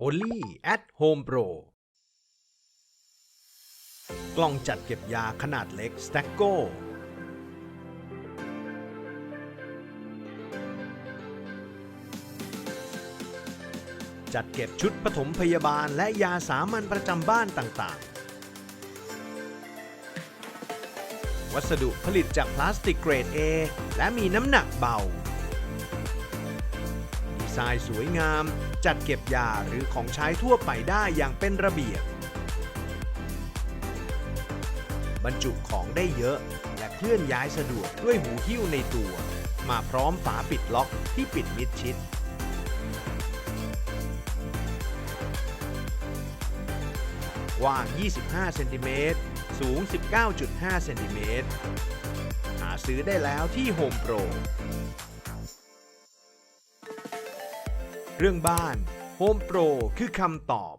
Only at Home Pro กล่องจัดเก็บยาขนาดเล็ก s t a c k o จัดเก็บชุดปฐมพยาบาลและยาสามัญประจำบ้านต่างๆ วัสดุผลิตจากพลาสติกเกรด A และมีน้ำหนักเบา ดีไซน์สวยงาม จัดเก็บยาหรือของใช้ทั่วไปได้อย่างเป็นระเบียบ บรรจุของได้เยอะ และเคลื่อนย้ายสะดวกด้วยหูหิ้วในตัว มาพร้อมฝาปิดล็อกที่ปิดมิดชิดกว้าง 25 เซนติเมตร สูง 19.5 เซนติเมตร หาซื้อได้แล้วที่ Home Pro เรื่องบ้าน Home Pro คือคำตอบ